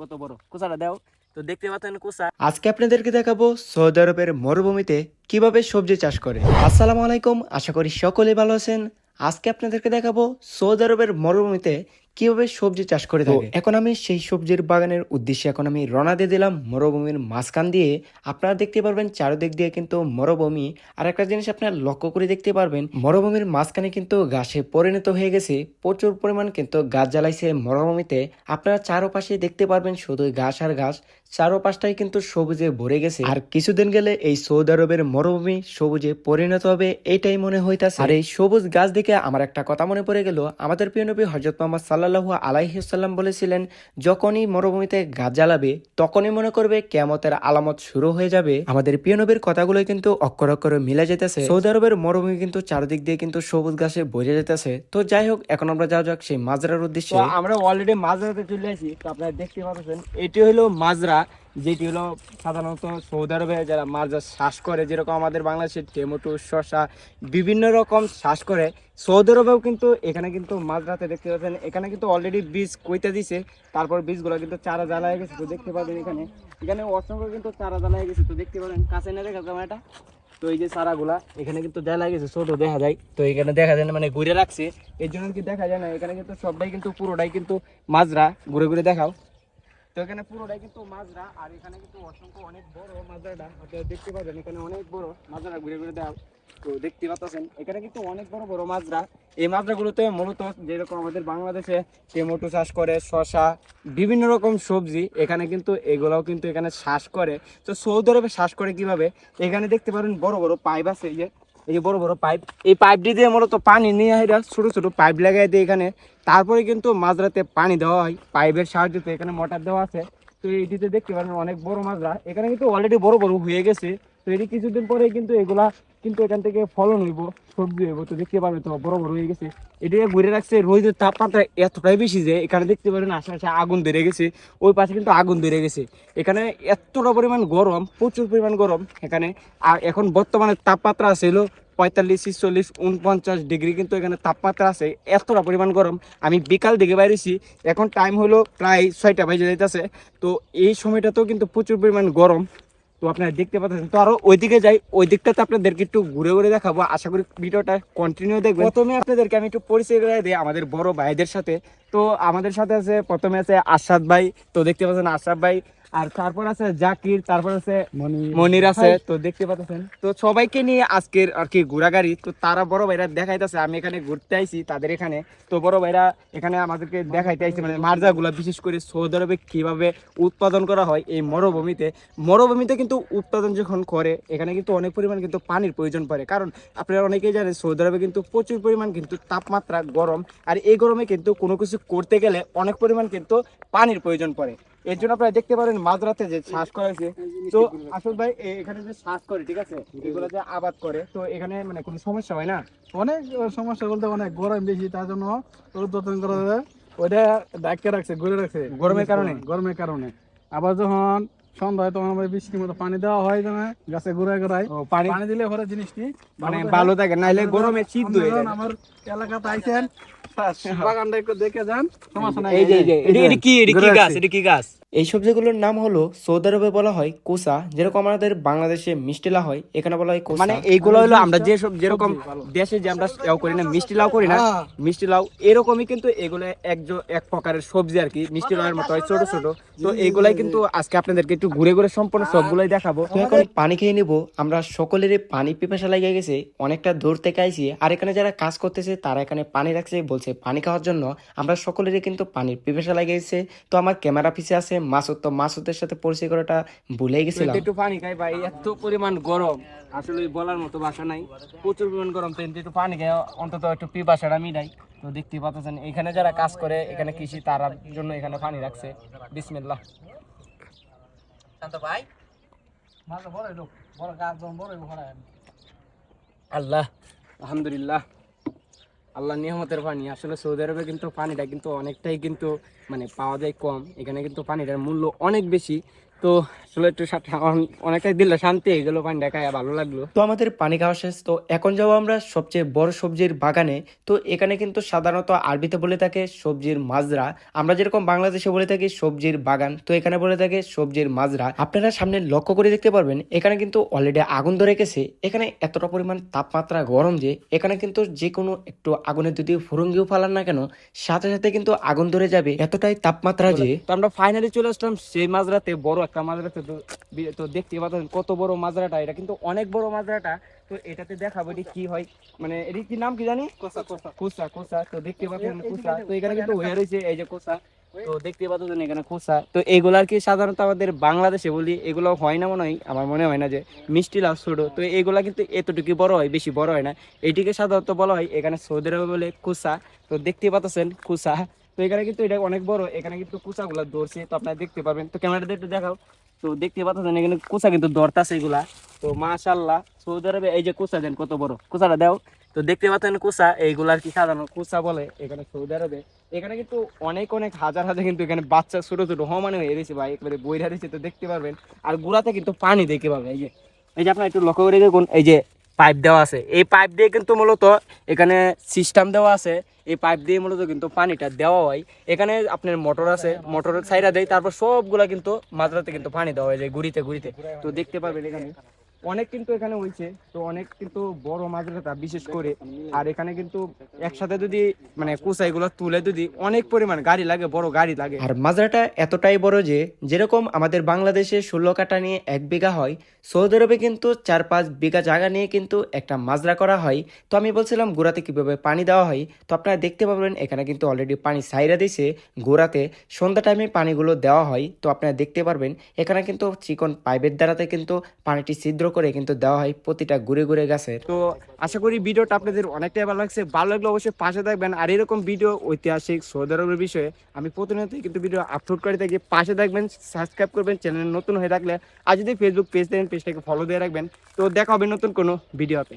কত বড়? কুচাটা দাও। তো দেখতে পাচ্ছেন কুসা। আজকে আপনাদেরকে দেখাবো সৌদি আরবের মরুভূমিতে কীভাবে সবজি চাষ করে। আসসালামু আলাইকুম, আশা করি সকলে ভালো আছেন। আজকে আপনাদেরকে দেখাবো সৌদি আরবের মরুভূমিতে কীভাবে সবজি চাষ করে থাকে? এখন আমি সেই সবজির বাগানের উদ্দেশ্যে এখন আমি রওনা দিয়ে দিলাম মরুভূমির মাঝখান দিয়ে। আপনারা দেখতে পারবেন চারিদিক দিয়ে কিন্তু মরুভূমি। আর একটা জিনিস আপনারা লক্ষ্য করে দেখতে পারবেন মরুভূমির মাঝখানে কিন্তু ঘাসে পরিণত হয়ে গেছে। প্রচুর পরিমাণ কিন্তু গাছ জ্বালাইছে মরুভূমিতে। আপনারা চারপাশে দেখতে পারবেন শুধু ঘাস আর ঘাস চারপাশটাই কিন্তু সবুজে ভরে গেছে। আর কিছুদিন গেলে এই সৌদি আরবের মরুভূমি সবুজে পরিণত হবে এটাই মনে হইতাছে। আর এই সবুজ গাছ দেখে আমার একটা কথা মনে পড়ে গেল। আমাদের প্রিয় নবী হজরত মোহাম্মদ সাল্লাল্লাহু আলাইহিসাল্লাম বলেছিলেন, যখনই মরুভূমিতে গাছ জ্বালাবে, তখনই মনে করবে কেমতের আলামত শুরু হয়ে যাবে। আমাদের প্রিয় নবীর কথাগুলো কিন্তু অক্ষর অক্ষরে মিলে যেতেছে। সৌদি আরবের মরুভূমি কিন্তু চারদিক দিয়ে কিন্তু সবুজ গাছে বোঝা যেতেছে। তো যাই হোক, এখন আমরা যাওয়া যাক সেই মাজরার উদ্দেশ্যে। আমরা অলরেডি মাজরাতে চলে আসি আপনারা দেখতে পাচ্ছেন, এটি হলো মাজরা। যেটি হলো সাধারণত সৌদি আরবে যারা মাজরা চাষ করে, যেরকম আমাদের বাংলাদেশের টমেটো, শসা বিভিন্ন রকম চাষ করে, সৌদি আরবেও কিন্তু এখানে কিন্তু মাজরাতে দেখতে পাচ্ছেন। এখানে কিন্তু অলরেডি বীজ কইতে দিছে, তারপর বীজগুলো কিন্তু চারা জ্বালায় গেছে, তো দেখতে পাবেন এখানে। এখানে অসংখ্য কিন্তু চারা জ্বালায় গেছে, তো দেখতে পারেন কাছে না দেখা যাবে এটা? তো এই যে চারাগুলা, এখানে কিন্তু দেয়া গেছে, ছোট দেখা যায়। তো এখানে দেখা যায় না মানে ঘুরে রাখছে। এর জন্য কি দেখা যায় না, এখানে কিন্তু সবটাই কিন্তু পুরোটাই কিন্তু মাজরা ঘুরে ঘুরে দেখাও। তো এখানে পুরোটাই কিন্তু মাজরা, আর এখানে কিন্তু অসংখ্য অনেক বড় মাজরাটা। দেখতে পাবেন এখানে অনেক বড় মাজরা ঘুরে ঘুরে দেখাও তো দেখতে পাচ্ছেন, এখানে কিন্তু অনেক বড় বড় মাজরা। এই মাজরাগুলোতে মূলত যেরকম আমাদের বাংলাদেশে টমেটো চাষ করে শশা বিভিন্ন রকম সবজি, এখানে কিন্তু এগুলাও কিন্তু এখানে চাষ করে। তো সৌদি আরবে চাষ করে কীভাবে? এখানে দেখতে পারেন বড় বড় পাইপ আছে যে এই যে বড় বড় পাইপ, এই পাইপ দিয়ে মূলত পানি নিয়ে এরা ছোট ছোট পাইপ লাগাই দিয়ে এখানে। তারপরে কিন্তু মাঝরাতে পানি দেওয়া হয়, পাইপের সাহায্যে এখানে মোটর দেওয়া আছে। তো এইটিতে দেখতে পারেন অনেক বড় মাজরা এখানে কিন্তু অলরেডি বড় বড় হয়ে গেছে। তো এটি কিছুদিন পরে কিন্তু এগুলা কিন্তু এখান থেকে ফলন হইব, সবজি হইব, তো দেখতে পাবেন তো বড় বড় হয়ে গেছে। এটাকে ঘুরে রাখছে, রোদের তাপমাত্রা এতটাই বেশি যে এখানে দেখতে পারেন আশেপাশে আগুন ধরে গেছে, ওই পাশে কিন্তু আগুন ধরে গেছে। এখানে এতটা পরিমাণ গরম, প্রচুর পরিমাণ গরম এখানে। আর এখন বর্তমানে তাপমাত্রা আছে হলো পঁয়তাল্লিশ, ছিচল্লিশ, উনপঞ্চাশ ডিগ্রি, কিন্তু এখানে তাপমাত্রা আছে এতটা পরিমাণ গরম। আমি বিকাল দিকে বাইরেছি, এখন টাইম হলো প্রায় ছয়টা বাজে যাইতেছে। তো এই সময়টাতেও কিন্তু প্রচুর পরিমাণ গরম। তো আপনারা দেখতে পাচ্ছেন। তো আরও ওইদিকে যাই, ওই দিকটাতে আপনাদেরকে একটু ঘুরে ঘুরে দেখাবো। আশা করি ভিডিওটা কন্টিনিউ দেখবেন। প্রথমে আপনাদেরকে আমি একটু পরিচয় করে দিই আমাদের বড় ভাইদের সাথে। তো আমাদের সাথে আছে, প্রথমে আছে আশাদ ভাই। তো দেখতে পাচ্ছেন আশাদ ভাই আর তারপর আছে জাকির তারপর আছে মনির। আছে। তো দেখতে পাচ্ছেন তো সবাইকে নিয়ে আজকের আর কি ঘোরাগাড়ি তো তারা বড় ভাইরা দেখাইতেছে আমি এখানে ঘুরতে আইছি তাদের এখানে। তো বড় ভাইরা এখানে আমাদেরকে দেখাইতে আইছে মানে মার্জাগুলা বিশেষ করে সৌদি আরবে কীভাবে উৎপাদন করা হয় এই মরুভূমিতে। মরুভূমিতে কিন্তু উৎপাদন যখন করে এখানে কিন্তু অনেক পরিমাণ কিন্তু পানির প্রয়োজন পড়ে। কারণ আপনারা অনেকেই জানেন সৌদি আরবে কিন্তু প্রচুর পরিমাণ কিন্তু তাপমাত্রা গরম। আর এই গরমে কিন্তু কোনো কিছু করতে গেলে অনেক পরিমাণ কিন্তু পানির প্রয়োজন পড়ে। এর জন্য আপনারা দেখতে পারেন মাঝরাতে যে করা হয়েছে। তো আসল ভাই এখানে যে চাষ করে ঠিক আছে? এগুলো যে আবাদ করে তো এখানে মানে কোনো সমস্যা হয় না? অনেক সমস্যা বলতে অনেক গরম বেশি তার জন্য উৎপাদন করা যায়। ওইটা রাখছে ঘুরে রাখছে গরমের কারণে? গরমের কারণে। আবার যখন সন্ধ্যা হয় তখন আমরা বৃষ্টির মতো পানি দেওয়া হয় না গাছে ঘুরায়। ঘুরায় পানি পানি দিলে পরে জিনিসটি মানে ভালো থাকে। নাইলে গরমে শীত হয়ে যায়। আমার এলাকাতে আইছেন বাগানটা একটু দেখে যান। সমস্যা এই যে এই যে এটি- এটি কি এটি কি গাছ আসছি। কি গাছ? এই সবজিগুলোর নাম হলো সৌদি আরবে বলা হয় কোসা যেরকম আমাদের বাংলাদেশে মিষ্টিলা হয় এখানে বলা হয় কোসা। মানে এইগুলো হলো আমরা যে সব যেরকম দেশে যে আমরা লাউ করি না মিষ্টি লাউ করি না হ্যাঁ। মিষ্টি লাউ এরকমই কিন্তু এগুলো এক এক প্রকারের সবজি আর কি মিষ্টি লাউয়ের মতো হয় ছোট ছোট। তো এগুলাই কিন্তু আজকে আপনাদেরকে একটু ঘুরে ঘুরে সম্পূর্ণ সবগুলাই দেখাবো। তো এখন পানি খেয়ে নিব আমরা সকলেরই পানি পিপাসা লেগে গেছে অনেকটা দূর থেকে আইছি আর এখানে যারা কাজ করতেছে তারা এখানে পানি রাখছে বলছে পানি খাওয়ার জন্য আমরা সকলেরই কিন্তু পানির পিপাসা লেগে গেছে তো আমার ক্যামেরা পিছে আছে মাসুদ তো মাসুদের সাথে পরিচয় করাটা ভুলে গেছিলাম। একটু পানি খাই ভাই এত পরিমাণ গরম আসলে বলার মতো ভাষা নাই। প্রচুর পরিমাণ গরম তো একটু পানি খাই অন্তত একটু পিপাসাটা মিটাই তো দেখতে পাচ্ছেন এখানে যারা কাজ করে এখানে কৃষি তার জন্য এখানে পানি রাখছে। বিসমিল্লাহ। ভাই। গাছ আল্লাহ। আলহামদুলিল্লাহ। আল্লাহ নিয়ামতের পানি। আসলে সৌদি আরবে কিন্তু পানিটা কিন্তু অনেকটাই কিন্তু মানে পাওয়া যায় কম। এখানে কিন্তু পানিটার মূল্য অনেক বেশি। তো আসলে একটু অনেকটাই দিলে শান্তি হয়ে গেলো পানিটা খায় ভালো লাগল। তো আমাদের পানি খাওয়া শেষ তো এখন যাব আমরা সবচেয়ে বড় সবজির বাগানে। তো এখানে কিন্তু সাধারণত আরবিতে বলে থাকে সবজির মাজরা। আমরা যেরকম বাংলাদেশে বলে থাকি সবজির বাগান তো এখানে বলে থাকে সবজির মাজরা। আপনারা সামনে লক্ষ্য করে দেখতে পারবেন এখানে কিন্তু অলরেডি আগুন ধরে গেছে। এখানে এতটা পরিমাণ তাপমাত্রা গরম যে এখানে কিন্তু যে কোনো একটু আগুনের যদি ফুরঙ্গিও ফালান না কেন সাথে সাথে কিন্তু আগুন ধরে যাবে এতটাই তাপমাত্রা যে তো আমরা ফাইনালি চলে আসলাম সেই মাজরাতে বড় একটা মাজরাতে তো তো দেখতে পাচ্ছেন কত বড় মাজরাটা। এটা কিন্তু অনেক বড় মাজরাটা। তো এটাতে দেখাবো এটি কি হয়। মানে এটি কি নাম কি জানি? কোসা কোসা। কুসা কুসা। তো দেখতে পাচ্ছেন কুসা। তো এখানে কিন্তু হয়ে রয়েছে এই যে কুসা। তো দেখতে পাচ্ছেন এখানে কুসা। তো এগুলো আর কি সাধারণত আমাদের বাংলাদেশে বলি এগুলো হয় না মনে হয়? আমার মনে হয় না যে মিষ্টি লাউ ছোট। তো এগুলা কিন্তু এতটুকু বড় হয় বেশি বড় হয় না। এটিকে সাধারণত বলা হয় এখানে সৌদি আরবে বলে কুসা। তো দেখতে পাচ্ছেন কুসা। তো এখানে কিন্তু এটা অনেক বড়, এখানে কিন্তু কুচাগুলা ধরছে, তো আপনারা দেখতে পারবেন। তো ক্যামেরাটা একটু দেখাও। তো দেখতে পাচ্ছেন এখানে কুচা কিন্তু ধরতাছে এগুলা। তো মাশাল্লাহ সৌদি আরবে এই যে কুচা দেন, কত বড়। কুচাটা দাও। তো দেখতে পাচ্ছেন কুচা এইগুলা আর কি সাধারণ কুচা বলে এখানে সৌদি আরবে। এখানে কিন্তু অনেক অনেক, হাজার হাজার কিন্তু এখানে বাচ্চা, ছোট ছোট হমানে হয়ে রয়েছে ভাই, একেবারে বইরা রয়েছে তো দেখতে পারবেন। আর গুড়াতে কিন্তু পানি দেখতে পাবেন এই যে। এই যে আপনার একটু লক্ষ্য করে দেখুন, এই যে পাইপ দেওয়া আছে। এই পাইপ দিয়ে কিন্তু মূলত এখানে সিস্টেম দেওয়া আছে। এই পাইপ দিয়ে মূলত কিন্তু পানিটা দেওয়া হয়। এখানে আপনার মোটর আছে মোটরের সাইডা দেয়, তারপর সবগুলা কিন্তু মাঝরাতে কিন্তু পানি দেওয়া হয় যায় ঘুরিতে ঘুরিতে তো দেখতে পারবেন এখানে। অনেক কিন্তু এখানে হয়েছে তো অনেক কিন্তু বড় মাদ্রাসা বিশেষ করে। আর এখানে কিন্তু একসাথে যদি মানে কুচাইগুলো তুলে যদি অনেক পরিমাণ গাড়ি লাগে, বড় গাড়ি লাগে। আর মাজরাটা এতটাই বড় যে, যেরকম আমাদের বাংলাদেশে ষোলো কাটা নিয়ে এক বিঘা হয়, সৌদি আরবে কিন্তু চার পাঁচ বিঘা জায়গা নিয়ে কিন্তু একটা মাজরা করা হয়। তো আমি বলছিলাম গোড়াতে কীভাবে পানি দেওয়া হয়, তো আপনারা দেখতে পাবেন, এখানে কিন্তু অলরেডি পানি সাইরা দিছে গোড়াতে। সন্ধ্যা টাইমে পানিগুলো দেওয়া হয়, তো আপনারা দেখতে পারবেন, এখানে কিন্তু চিকন পাইপের দ্বারাতে কিন্তু পানিটি ছিদ্র করে কিন্তু দেওয়া হয় প্রতিটা ঘুরে ঘুরে গাছের তো আশা করি ভিডিওটা আপনাদের অনেকটাই ভালো লাগছে। ভালো লাগলে অবশ্যই পাশে থাকবেন। আর এরকম ভিডিও ঐতিহাসিক সৌদি আরবের বিষয়ে আমি প্রতিনিয়ত কিন্তু ভিডিও আপলোড করে থাকি। পাশে থাকবেন সাবস্ক্রাইব করবেন চ্যানেল নতুন হয়ে থাকলে। আর যদি ফেসবুক পেজ দেন পেজটাকে ফলো দিয়ে রাখবেন। তো দেখা হবে নতুন কোনো ভিডিওতে